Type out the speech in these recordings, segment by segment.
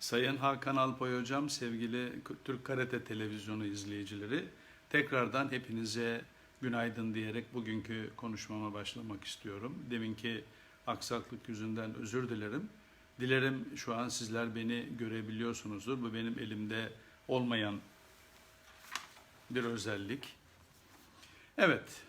Sayın Hakan Alpay Hocam, sevgili Türk Karate Televizyonu izleyicileri, tekrardan hepinize günaydın diyerek bugünkü konuşmama başlamak istiyorum. Deminki aksaklık yüzünden özür dilerim. Dilerim şu an sizler beni görebiliyorsunuzdur. Bu benim elimde olmayan bir özellik. Evet,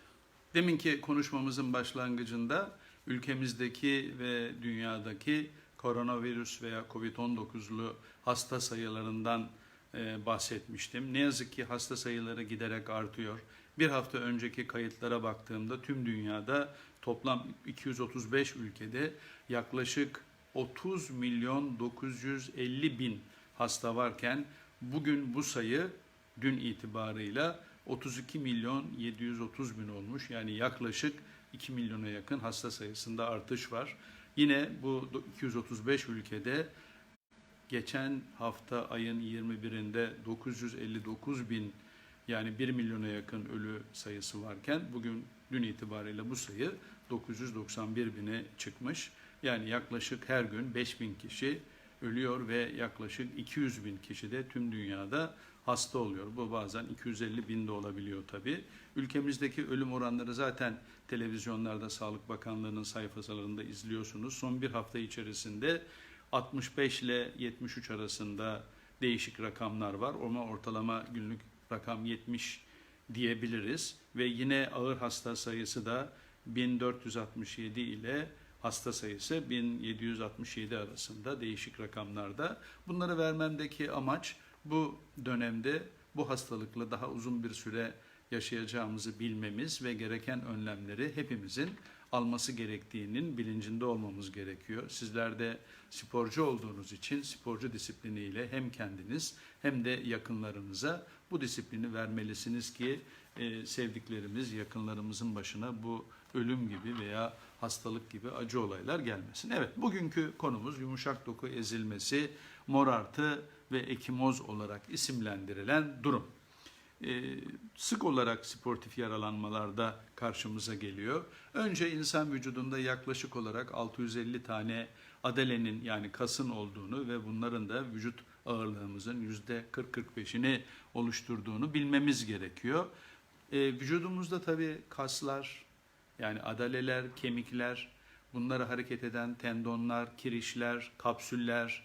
deminki konuşmamızın başlangıcında ülkemizdeki ve dünyadaki koronavirüs veya COVID-19'lu hasta sayılarından e, bahsetmiştim. Ne yazık ki hasta sayıları giderek artıyor. Bir hafta önceki kayıtlara baktığımda tüm dünyada toplam 235 ülkede yaklaşık 30 milyon 950 bin hasta varken bugün bu sayı dün itibarıyla 32 milyon 730 bin olmuş. Yani yaklaşık 2 milyona yakın hasta sayısında artış var. Yine bu 235 ülkede geçen hafta ayın 21'inde 959 bin yani 1 milyona yakın ölü sayısı varken bugün dün itibariyle bu sayı 991 bine çıkmış. Yani yaklaşık her gün 5 bin kişi ölüyor ve yaklaşık 200 bin kişi de tüm dünyada hasta oluyor. Bu bazen 250 bin de olabiliyor tabii. Ülkemizdeki ölüm oranları zaten televizyonlarda Sağlık Bakanlığı'nın sayfalarında izliyorsunuz. Son bir hafta içerisinde 65 ile 73 arasında değişik rakamlar var. Ama ortalama günlük rakam 70 diyebiliriz. Ve yine ağır hasta sayısı da 1467 ile hasta sayısı 1767 arasında değişik rakamlarda. Bunları vermemdeki amaç bu dönemde bu hastalıkla daha uzun bir süre yaşayacağımızı bilmemiz ve gereken önlemleri hepimizin alması gerektiğinin bilincinde olmamız gerekiyor. Sizler de sporcu olduğunuz için sporcu disipliniyle hem kendiniz hem de yakınlarınıza bu disiplini vermelisiniz ki e, sevdiklerimiz, yakınlarımızın başına bu ölüm gibi veya hastalık gibi acı olaylar gelmesin. Evet, bugünkü konumuz yumuşak doku ezilmesi, morartı ve ekimoz olarak isimlendirilen durum. Ee, sık olarak sportif yaralanmalarda karşımıza geliyor. Önce insan vücudunda yaklaşık olarak 650 tane adalenin yani kasın olduğunu ve bunların da vücut ağırlığımızın %40-45'ini oluşturduğunu bilmemiz gerekiyor. Ee, vücudumuzda tabii kaslar yani adaleler, kemikler, bunları hareket eden tendonlar, kirişler, kapsüller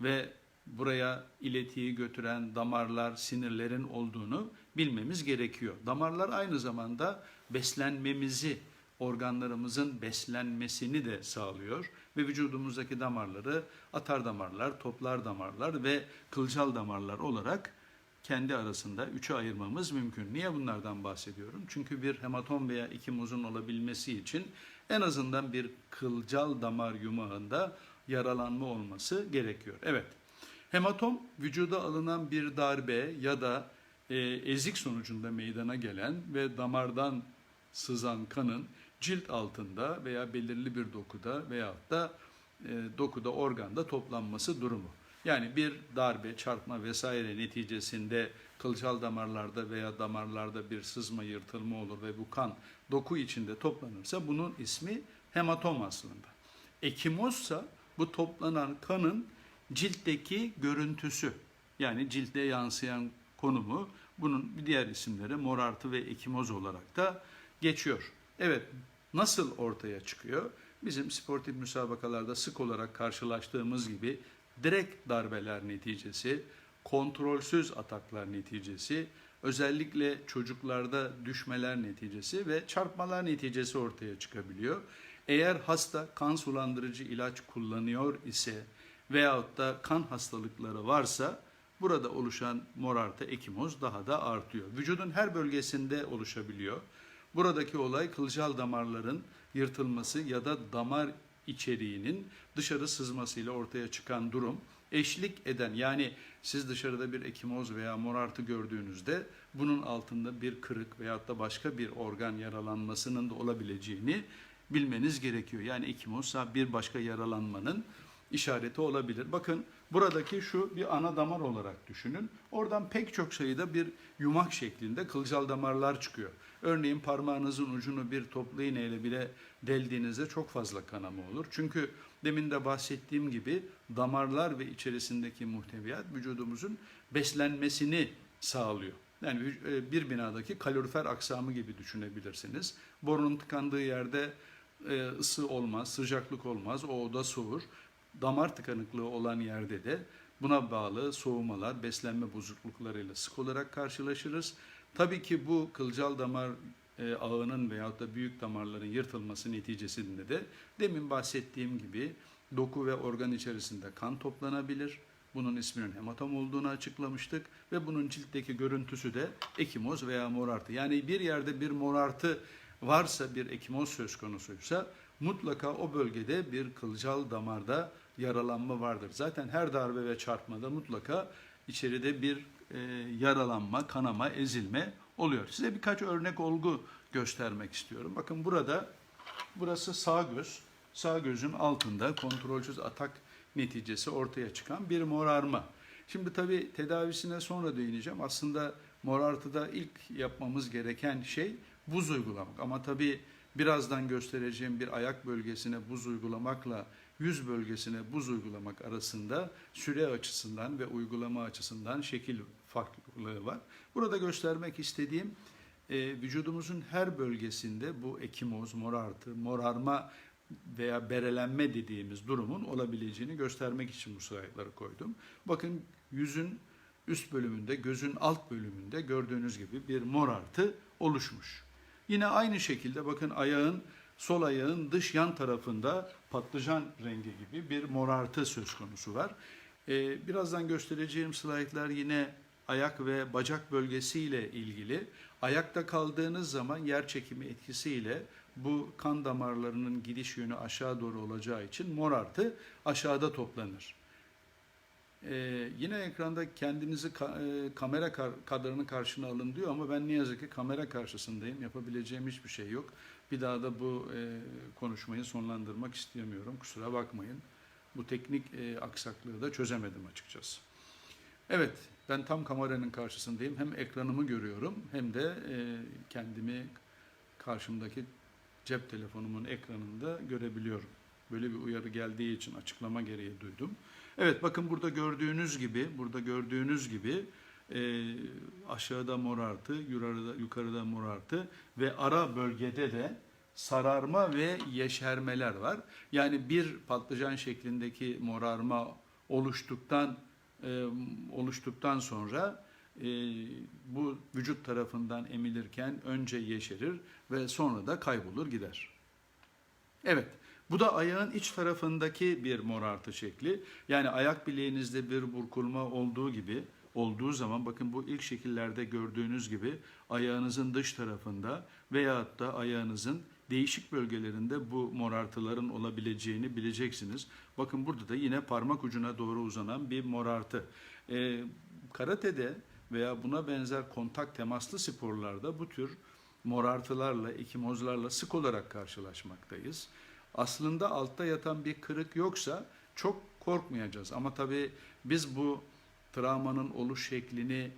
ve buraya iletiyi götüren damarlar, sinirlerin olduğunu bilmemiz gerekiyor. Damarlar aynı zamanda beslenmemizi, organlarımızın beslenmesini de sağlıyor ve vücudumuzdaki damarları atar damarlar, toplar damarlar ve kılcal damarlar olarak kendi arasında üçe ayırmamız mümkün. Niye bunlardan bahsediyorum? Çünkü bir hematom veya ikimozun olabilmesi için en azından bir kılcal damar yumağında yaralanma olması gerekiyor. Evet, hematom vücuda alınan bir darbe ya da e, ezik sonucunda meydana gelen ve damardan sızan kanın cilt altında veya belirli bir dokuda veyahut da e, dokuda organda toplanması durumu. Yani bir darbe, çarpma vesaire neticesinde kılcal damarlarda veya damarlarda bir sızma, yırtılma olur ve bu kan doku içinde toplanırsa bunun ismi hematom aslında. Ekimozsa bu toplanan kanın ciltteki görüntüsü yani ciltte yansıyan konumu bunun bir diğer isimleri morartı ve ekimoz olarak da geçiyor. Evet nasıl ortaya çıkıyor? Bizim sportif müsabakalarda sık olarak karşılaştığımız gibi direkt darbeler neticesi, kontrolsüz ataklar neticesi, özellikle çocuklarda düşmeler neticesi ve çarpmalar neticesi ortaya çıkabiliyor. Eğer hasta kan sulandırıcı ilaç kullanıyor ise veyahut da kan hastalıkları varsa burada oluşan morartı ekimoz daha da artıyor. Vücudun her bölgesinde oluşabiliyor. Buradaki olay kılcal damarların yırtılması ya da damar içeriğinin dışarı sızmasıyla ortaya çıkan durum eşlik eden yani siz dışarıda bir ekimoz veya morartı gördüğünüzde bunun altında bir kırık veyahut da başka bir organ yaralanmasının da olabileceğini bilmeniz gerekiyor. Yani ekimozsa bir başka yaralanmanın işareti olabilir. Bakın buradaki şu bir ana damar olarak düşünün. Oradan pek çok sayıda bir yumak şeklinde kılcal damarlar çıkıyor. Örneğin parmağınızın ucunu bir toplu iğneyle bile deldiğinizde çok fazla kanama olur. Çünkü demin de bahsettiğim gibi damarlar ve içerisindeki muhteviyat vücudumuzun beslenmesini sağlıyor. Yani e, bir binadaki kalorifer aksamı gibi düşünebilirsiniz. Borunun tıkandığı yerde e, ısı olmaz, sıcaklık olmaz, o oda soğur. Damar tıkanıklığı olan yerde de buna bağlı soğumalar, beslenme bozukluklarıyla sık olarak karşılaşırız. Tabii ki bu kılcal damar e, ağının veyahut da büyük damarların yırtılması neticesinde de demin bahsettiğim gibi doku ve organ içerisinde kan toplanabilir. Bunun isminin hematom olduğunu açıklamıştık ve bunun ciltteki görüntüsü de ekimoz veya morartı. Yani bir yerde bir morartı varsa bir ekimoz söz konusuysa mutlaka o bölgede bir kılcal damarda yaralanma vardır. Zaten her darbe ve çarpmada mutlaka içeride bir e, yaralanma, kanama, ezilme oluyor. Size birkaç örnek olgu göstermek istiyorum. Bakın burada burası sağ göz. Sağ gözün altında kontrolsüz atak neticesi ortaya çıkan bir morarma. Şimdi tabii tedavisine sonra değineceğim. Aslında morartıda ilk yapmamız gereken şey buz uygulamak. Ama tabii birazdan göstereceğim bir ayak bölgesine buz uygulamakla yüz bölgesine buz uygulamak arasında süre açısından ve uygulama açısından şekil farklılığı var. Burada göstermek istediğim e, vücudumuzun her bölgesinde bu ekimoz, morartı, morarma veya berelenme dediğimiz durumun olabileceğini göstermek için bu slaytları koydum. Bakın yüzün üst bölümünde, gözün alt bölümünde gördüğünüz gibi bir morartı oluşmuş. Yine aynı şekilde bakın ayağın sol ayağın dış yan tarafında patlıcan rengi gibi bir morartı söz konusu var. Ee, birazdan göstereceğim slaytlar yine ayak ve bacak bölgesiyle ilgili. Ayakta kaldığınız zaman yer çekimi etkisiyle bu kan damarlarının gidiş yönü aşağı doğru olacağı için morartı aşağıda toplanır. Ee, yine ekranda kendinizi ka- e, kamera kar- kadranın karşına alın diyor ama ben ne yazık ki kamera karşısındayım. Yapabileceğim hiçbir şey yok. Bir daha da bu e, konuşmayı sonlandırmak istemiyorum. Kusura bakmayın. Bu teknik e, aksaklığı da çözemedim açıkçası. Evet, ben tam kameranın karşısındayım. Hem ekranımı görüyorum hem de e, kendimi karşımdaki cep telefonumun ekranında görebiliyorum. Böyle bir uyarı geldiği için açıklama gereği duydum. Evet bakın burada gördüğünüz gibi, burada gördüğünüz gibi e, aşağıda morartı, yukarıda, yukarıda morartı ve ara bölgede de sararma ve yeşermeler var. Yani bir patlıcan şeklindeki morarma oluştuktan e, oluştuktan sonra e, bu vücut tarafından emilirken önce yeşerir ve sonra da kaybolur gider. Evet, bu da ayağın iç tarafındaki bir morartı şekli. Yani ayak bileğinizde bir burkulma olduğu gibi olduğu zaman bakın bu ilk şekillerde gördüğünüz gibi ayağınızın dış tarafında veyahut da ayağınızın değişik bölgelerinde bu morartıların olabileceğini bileceksiniz. Bakın burada da yine parmak ucuna doğru uzanan bir morartı. Ee, karatede veya buna benzer kontak temaslı sporlarda bu tür morartılarla, ekimozlarla sık olarak karşılaşmaktayız. Aslında altta yatan bir kırık yoksa çok korkmayacağız. Ama tabii biz bu travmanın oluş şeklini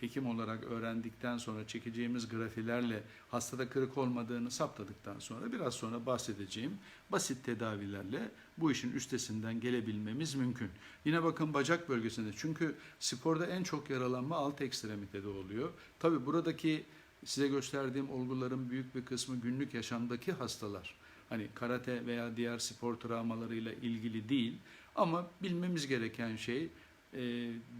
hekim olarak öğrendikten sonra çekeceğimiz grafilerle hastada kırık olmadığını saptadıktan sonra biraz sonra bahsedeceğim basit tedavilerle bu işin üstesinden gelebilmemiz mümkün. Yine bakın bacak bölgesinde çünkü sporda en çok yaralanma alt ekstremitede oluyor. Tabi buradaki size gösterdiğim olguların büyük bir kısmı günlük yaşamdaki hastalar. Hani karate veya diğer spor travmalarıyla ilgili değil ama bilmemiz gereken şey e,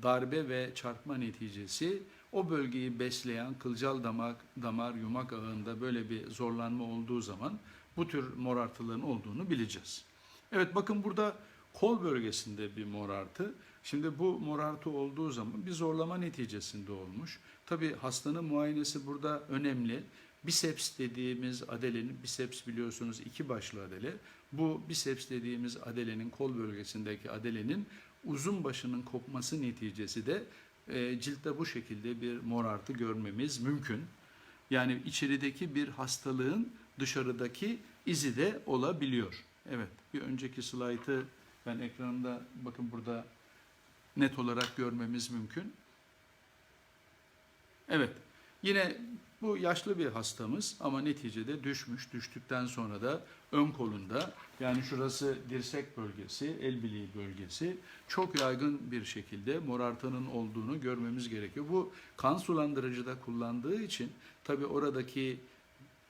darbe ve çarpma neticesi o bölgeyi besleyen kılcal damak, damar, yumak ağında böyle bir zorlanma olduğu zaman bu tür morartıların olduğunu bileceğiz. Evet bakın burada kol bölgesinde bir morartı. Şimdi bu morartı olduğu zaman bir zorlama neticesinde olmuş. Tabi hastanın muayenesi burada önemli. Biceps dediğimiz adelenin, biceps biliyorsunuz iki başlı adele. Bu biceps dediğimiz adelenin kol bölgesindeki adelenin uzun başının kopması neticesi de e, ciltte bu şekilde bir morartı görmemiz mümkün. Yani içerideki bir hastalığın dışarıdaki izi de olabiliyor. Evet, bir önceki slaytı Ben ekranımda bakın burada net olarak görmemiz mümkün. Evet. Yine bu yaşlı bir hastamız ama neticede düşmüş. Düştükten sonra da ön kolunda yani şurası dirsek bölgesi, el bileği bölgesi çok yaygın bir şekilde morartının olduğunu görmemiz gerekiyor. Bu kan sulandırıcıda kullandığı için tabii oradaki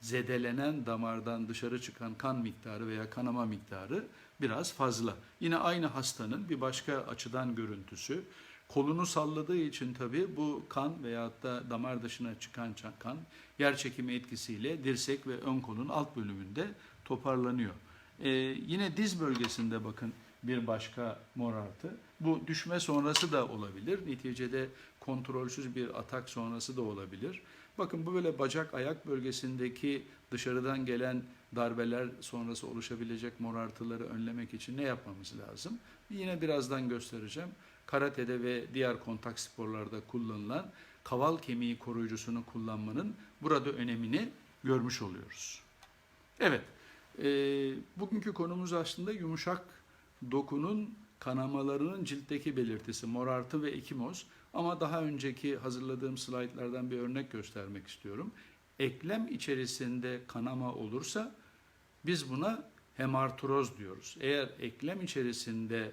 zedelenen damardan dışarı çıkan kan miktarı veya kanama miktarı biraz fazla. Yine aynı hastanın bir başka açıdan görüntüsü. Kolunu salladığı için tabii bu kan veyahut da damar dışına çıkan kan yer çekimi etkisiyle dirsek ve ön kolun alt bölümünde toparlanıyor. Ee, yine diz bölgesinde bakın bir başka morartı. Bu düşme sonrası da olabilir. Neticede kontrolsüz bir atak sonrası da olabilir. Bakın bu böyle bacak ayak bölgesindeki dışarıdan gelen darbeler sonrası oluşabilecek morartıları önlemek için ne yapmamız lazım? Yine birazdan göstereceğim. Karatede ve diğer kontak sporlarda kullanılan kaval kemiği koruyucusunu kullanmanın burada önemini görmüş oluyoruz. Evet, e, bugünkü konumuz aslında yumuşak dokunun kanamalarının ciltteki belirtisi morartı ve ekimoz. Ama daha önceki hazırladığım slaytlardan bir örnek göstermek istiyorum. Eklem içerisinde kanama olursa biz buna hemartroz diyoruz. Eğer eklem içerisinde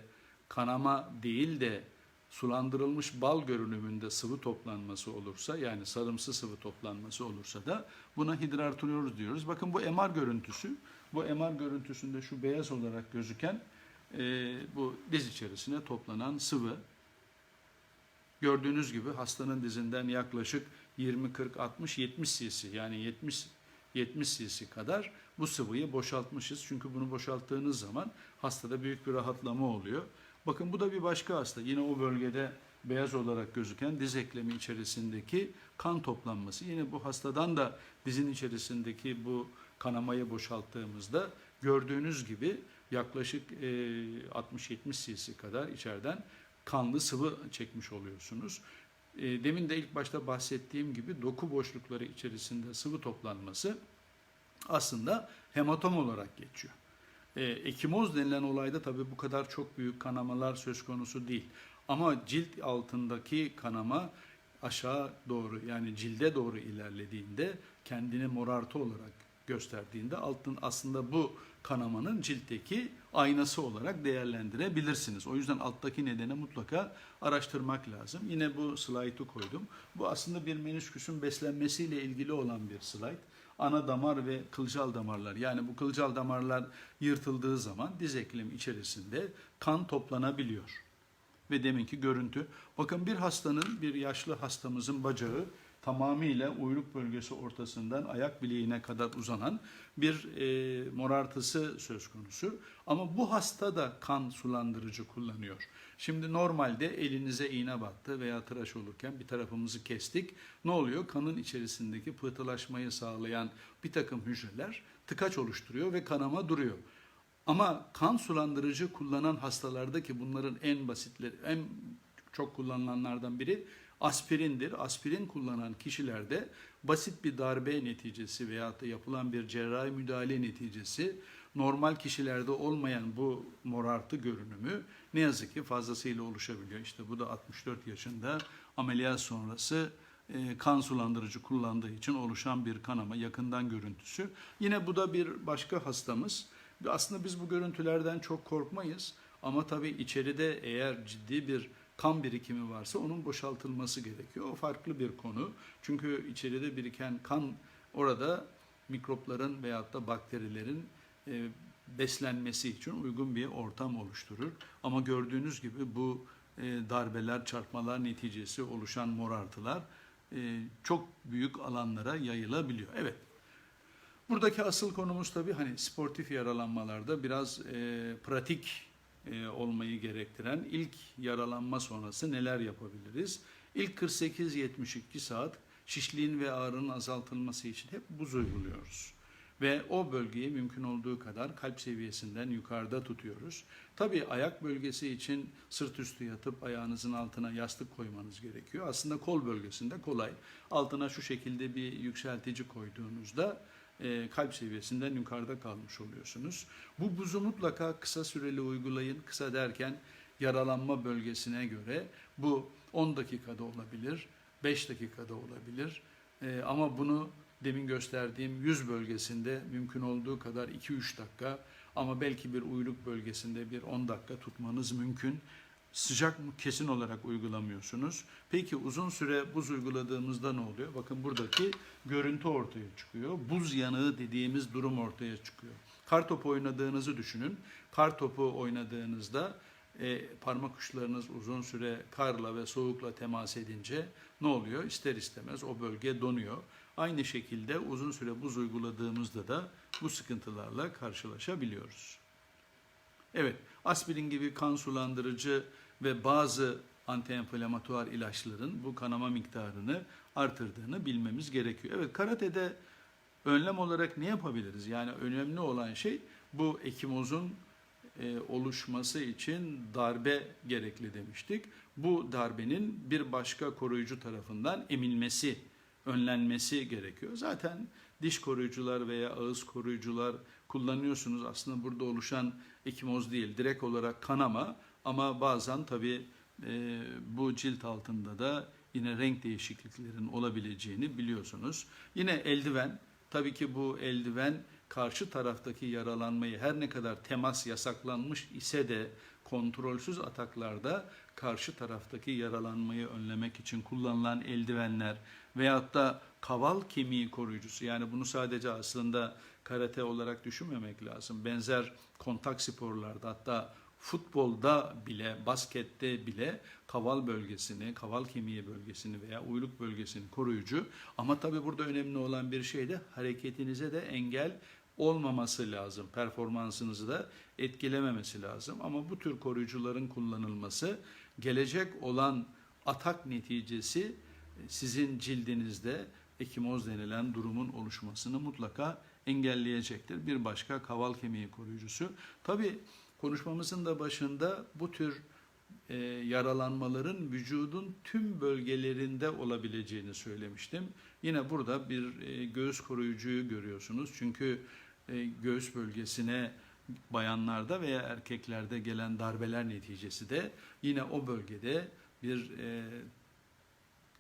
kanama değil de sulandırılmış bal görünümünde sıvı toplanması olursa yani sarımsı sıvı toplanması olursa da buna hidrartroz diyoruz. Bakın bu MR görüntüsü. Bu MR görüntüsünde şu beyaz olarak gözüken e, bu diz içerisine toplanan sıvı. Gördüğünüz gibi hastanın dizinden yaklaşık 20, 40, 60, 70 cc yani 70 70 cc kadar bu sıvıyı boşaltmışız. Çünkü bunu boşalttığınız zaman hastada büyük bir rahatlama oluyor. Bakın bu da bir başka hasta. Yine o bölgede beyaz olarak gözüken diz eklemi içerisindeki kan toplanması. Yine bu hastadan da dizin içerisindeki bu kanamayı boşalttığımızda gördüğünüz gibi yaklaşık 60-70 cc kadar içeriden kanlı sıvı çekmiş oluyorsunuz. E, demin de ilk başta bahsettiğim gibi doku boşlukları içerisinde sıvı toplanması aslında hematom olarak geçiyor. E, ekimoz denilen olayda tabii bu kadar çok büyük kanamalar söz konusu değil. Ama cilt altındaki kanama aşağı doğru yani cilde doğru ilerlediğinde kendini morartı olarak gösterdiğinde altın aslında bu kanamanın ciltteki aynası olarak değerlendirebilirsiniz. O yüzden alttaki nedeni mutlaka araştırmak lazım. Yine bu slaytı koydum. Bu aslında bir menüsküsün beslenmesiyle ilgili olan bir slayt. Ana damar ve kılcal damarlar yani bu kılcal damarlar yırtıldığı zaman diz eklemi içerisinde kan toplanabiliyor. Ve deminki görüntü. Bakın bir hastanın, bir yaşlı hastamızın bacağı tamamıyla uyluk bölgesi ortasından ayak bileğine kadar uzanan bir e, morartısı söz konusu. Ama bu hasta da kan sulandırıcı kullanıyor. Şimdi normalde elinize iğne battı veya tıraş olurken bir tarafımızı kestik. Ne oluyor? Kanın içerisindeki pıhtılaşmayı sağlayan bir takım hücreler tıkaç oluşturuyor ve kanama duruyor. Ama kan sulandırıcı kullanan hastalarda ki bunların en basitleri, en çok kullanılanlardan biri aspirindir. Aspirin kullanan kişilerde basit bir darbe neticesi veya da yapılan bir cerrahi müdahale neticesi normal kişilerde olmayan bu morartı görünümü ne yazık ki fazlasıyla oluşabiliyor. İşte bu da 64 yaşında ameliyat sonrası e, kan sulandırıcı kullandığı için oluşan bir kanama yakından görüntüsü. Yine bu da bir başka hastamız. Aslında biz bu görüntülerden çok korkmayız ama tabii içeride eğer ciddi bir kan birikimi varsa onun boşaltılması gerekiyor. O farklı bir konu. Çünkü içeride biriken kan orada mikropların veyahut da bakterilerin e, beslenmesi için uygun bir ortam oluşturur. Ama gördüğünüz gibi bu e, darbeler, çarpmalar neticesi oluşan morartılar e, çok büyük alanlara yayılabiliyor. Evet. Buradaki asıl konumuz tabii hani sportif yaralanmalarda biraz e, pratik e, olmayı gerektiren ilk yaralanma sonrası neler yapabiliriz? İlk 48-72 saat şişliğin ve ağrının azaltılması için hep buz uyguluyoruz. Ve o bölgeyi mümkün olduğu kadar kalp seviyesinden yukarıda tutuyoruz. Tabii ayak bölgesi için sırt üstü yatıp ayağınızın altına yastık koymanız gerekiyor. Aslında kol bölgesinde kolay. Altına şu şekilde bir yükseltici koyduğunuzda e, kalp seviyesinden yukarıda kalmış oluyorsunuz. Bu buzu mutlaka kısa süreli uygulayın. Kısa derken yaralanma bölgesine göre bu 10 dakikada olabilir, 5 dakikada olabilir. E, ama bunu demin gösterdiğim yüz bölgesinde mümkün olduğu kadar 2-3 dakika ama belki bir uyluk bölgesinde bir 10 dakika tutmanız mümkün. Sıcak mı kesin olarak uygulamıyorsunuz. Peki uzun süre buz uyguladığımızda ne oluyor? Bakın buradaki görüntü ortaya çıkıyor. Buz yanığı dediğimiz durum ortaya çıkıyor. Kar topu oynadığınızı düşünün. Kar topu oynadığınızda e, parmak uçlarınız uzun süre karla ve soğukla temas edince ne oluyor? İster istemez o bölge donuyor. Aynı şekilde uzun süre buz uyguladığımızda da bu sıkıntılarla karşılaşabiliyoruz. Evet, aspirin gibi kan sulandırıcı ve bazı antiinflamatuar ilaçların bu kanama miktarını artırdığını bilmemiz gerekiyor. Evet, karatede önlem olarak ne yapabiliriz? Yani önemli olan şey bu ekimozun e, oluşması için darbe gerekli demiştik. Bu darbenin bir başka koruyucu tarafından emilmesi, önlenmesi gerekiyor. Zaten diş koruyucular veya ağız koruyucular kullanıyorsunuz. Aslında burada oluşan ekimoz değil, direkt olarak kanama ama bazen tabii e, bu cilt altında da yine renk değişikliklerin olabileceğini biliyorsunuz. Yine eldiven, tabii ki bu eldiven karşı taraftaki yaralanmayı her ne kadar temas yasaklanmış ise de kontrolsüz ataklarda karşı taraftaki yaralanmayı önlemek için kullanılan eldivenler veyahut da kaval kemiği koruyucusu yani bunu sadece aslında karate olarak düşünmemek lazım. Benzer kontak sporlarda hatta futbolda bile, baskette bile kaval bölgesini, kaval kemiği bölgesini veya uyluk bölgesini koruyucu. Ama tabii burada önemli olan bir şey de hareketinize de engel olmaması lazım. Performansınızı da etkilememesi lazım. Ama bu tür koruyucuların kullanılması gelecek olan atak neticesi sizin cildinizde ekimoz denilen durumun oluşmasını mutlaka engelleyecektir. Bir başka kaval kemiği koruyucusu. Tabi konuşmamızın da başında bu tür e, yaralanmaların vücudun tüm bölgelerinde olabileceğini söylemiştim. Yine burada bir e, göğüs koruyucuyu görüyorsunuz. Çünkü e, göğüs bölgesine bayanlarda veya erkeklerde gelen darbeler neticesi de yine o bölgede bir e,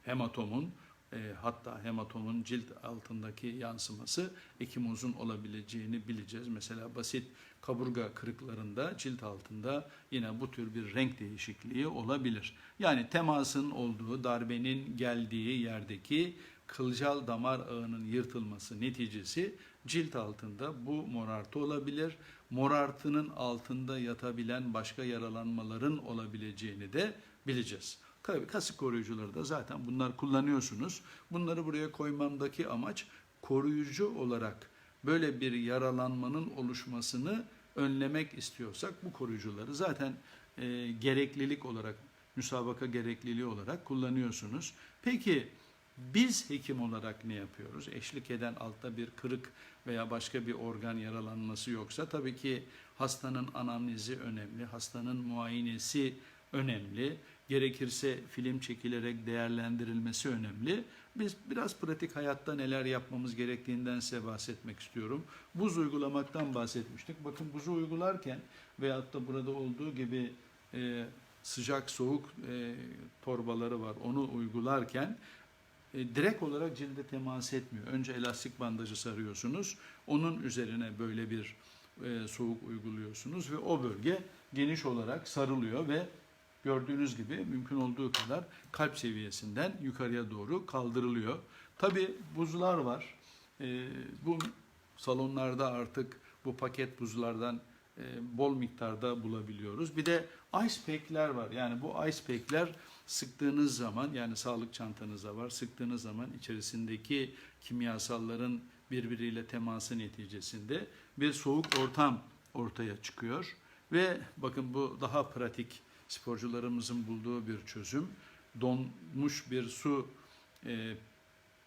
hematomun e, hatta hematomun cilt altındaki yansıması ekimozun olabileceğini bileceğiz. Mesela basit kaburga kırıklarında cilt altında yine bu tür bir renk değişikliği olabilir. Yani temasın olduğu, darbenin geldiği yerdeki kılcal damar ağının yırtılması neticesi cilt altında bu morartı olabilir. Morartının altında yatabilen başka yaralanmaların olabileceğini de bileceğiz. Tabii kasık koruyucuları da zaten bunlar kullanıyorsunuz. Bunları buraya koymamdaki amaç koruyucu olarak böyle bir yaralanmanın oluşmasını önlemek istiyorsak bu koruyucuları zaten e, gereklilik olarak, müsabaka gerekliliği olarak kullanıyorsunuz. Peki biz hekim olarak ne yapıyoruz? Eşlik eden altta bir kırık veya başka bir organ yaralanması yoksa tabii ki hastanın anamnezi önemli, hastanın muayenesi önemli. Gerekirse film çekilerek değerlendirilmesi önemli. Biz biraz pratik hayatta neler yapmamız gerektiğinden size bahsetmek istiyorum. Buz uygulamaktan bahsetmiştik. Bakın buzu uygularken veyahut da burada olduğu gibi e, sıcak soğuk e, torbaları var. Onu uygularken e, direkt olarak cilde temas etmiyor. Önce elastik bandajı sarıyorsunuz. Onun üzerine böyle bir e, soğuk uyguluyorsunuz ve o bölge geniş olarak sarılıyor ve gördüğünüz gibi mümkün olduğu kadar kalp seviyesinden yukarıya doğru kaldırılıyor. Tabi buzlar var. E, bu salonlarda artık bu paket buzlardan e, bol miktarda bulabiliyoruz. Bir de ice pack'ler var. Yani bu ice pack'ler sıktığınız zaman yani sağlık çantanıza var. Sıktığınız zaman içerisindeki kimyasalların birbiriyle teması neticesinde bir soğuk ortam ortaya çıkıyor. Ve bakın bu daha pratik sporcularımızın bulduğu bir çözüm. Donmuş bir su e,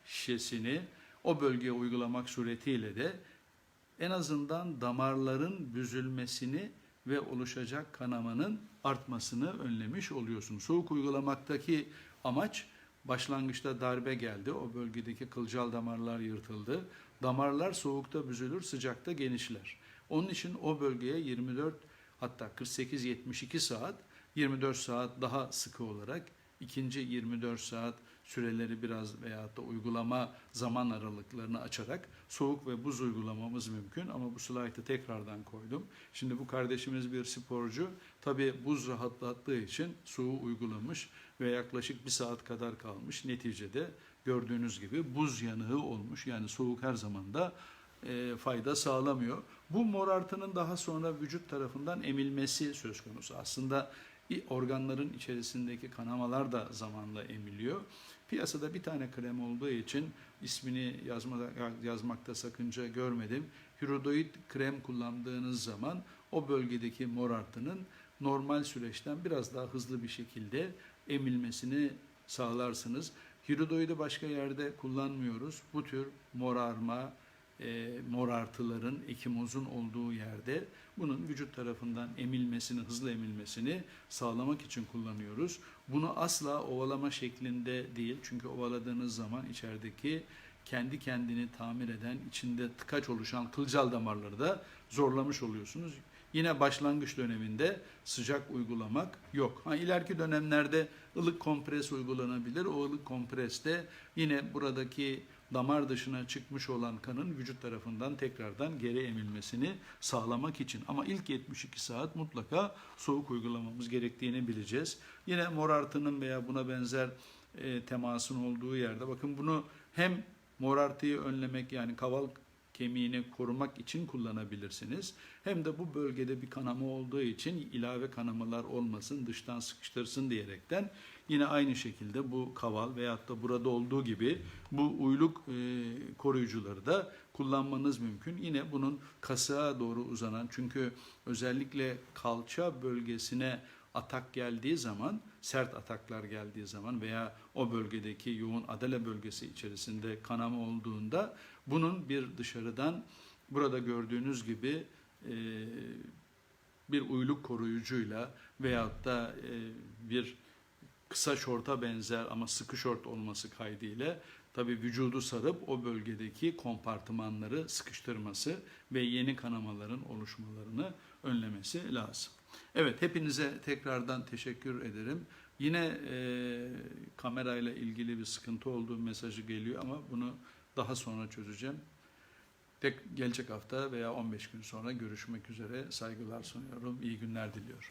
şişesini o bölgeye uygulamak suretiyle de en azından damarların büzülmesini ve oluşacak kanamanın artmasını önlemiş oluyorsun. Soğuk uygulamaktaki amaç Başlangıçta darbe geldi. O bölgedeki kılcal damarlar yırtıldı. Damarlar soğukta büzülür, sıcakta genişler. Onun için o bölgeye 24 hatta 48-72 saat 24 saat daha sıkı olarak ikinci 24 saat süreleri biraz veyahut da uygulama zaman aralıklarını açarak soğuk ve buz uygulamamız mümkün ama bu slaytı tekrardan koydum. Şimdi bu kardeşimiz bir sporcu tabi buz rahatlattığı için soğuğu uygulamış ve yaklaşık bir saat kadar kalmış. Neticede gördüğünüz gibi buz yanığı olmuş yani soğuk her zaman da e, fayda sağlamıyor. Bu morartının daha sonra vücut tarafından emilmesi söz konusu. Aslında organların içerisindeki kanamalar da zamanla emiliyor. Piyasada bir tane krem olduğu için ismini yazmada, yazmakta sakınca görmedim. Hidroid krem kullandığınız zaman o bölgedeki morartının normal süreçten biraz daha hızlı bir şekilde emilmesini sağlarsınız. Hidroid'i başka yerde kullanmıyoruz. Bu tür morarma, e, morartıların ekimozun olduğu yerde bunun vücut tarafından emilmesini, hızlı emilmesini sağlamak için kullanıyoruz. Bunu asla ovalama şeklinde değil. Çünkü ovaladığınız zaman içerideki kendi kendini tamir eden, içinde tıkaç oluşan kılcal damarları da zorlamış oluyorsunuz. Yine başlangıç döneminde sıcak uygulamak yok. Ha, ileriki dönemlerde ılık kompres uygulanabilir. O ılık kompreste yine buradaki damar dışına çıkmış olan kanın vücut tarafından tekrardan geri emilmesini sağlamak için. Ama ilk 72 saat mutlaka soğuk uygulamamız gerektiğini bileceğiz. Yine morartının veya buna benzer e, temasın olduğu yerde bakın bunu hem morartıyı önlemek yani kaval kemiğini korumak için kullanabilirsiniz. Hem de bu bölgede bir kanama olduğu için ilave kanamalar olmasın, dıştan sıkıştırsın diyerekten yine aynı şekilde bu kaval veyahut da burada olduğu gibi bu uyluk e, koruyucuları da kullanmanız mümkün. Yine bunun kasığa doğru uzanan çünkü özellikle kalça bölgesine atak geldiği zaman, sert ataklar geldiği zaman veya o bölgedeki yoğun adale bölgesi içerisinde kanama olduğunda bunun bir dışarıdan burada gördüğünüz gibi e, bir uyluk koruyucuyla veyahut da e, bir kısa şorta benzer ama sıkı şort olması kaydıyla tabi vücudu sarıp o bölgedeki kompartımanları sıkıştırması ve yeni kanamaların oluşmalarını önlemesi lazım. Evet hepinize tekrardan teşekkür ederim. Yine e, kamerayla ilgili bir sıkıntı olduğu mesajı geliyor ama bunu daha sonra çözeceğim. Tek gelecek hafta veya 15 gün sonra görüşmek üzere saygılar sunuyorum. İyi günler diliyorum.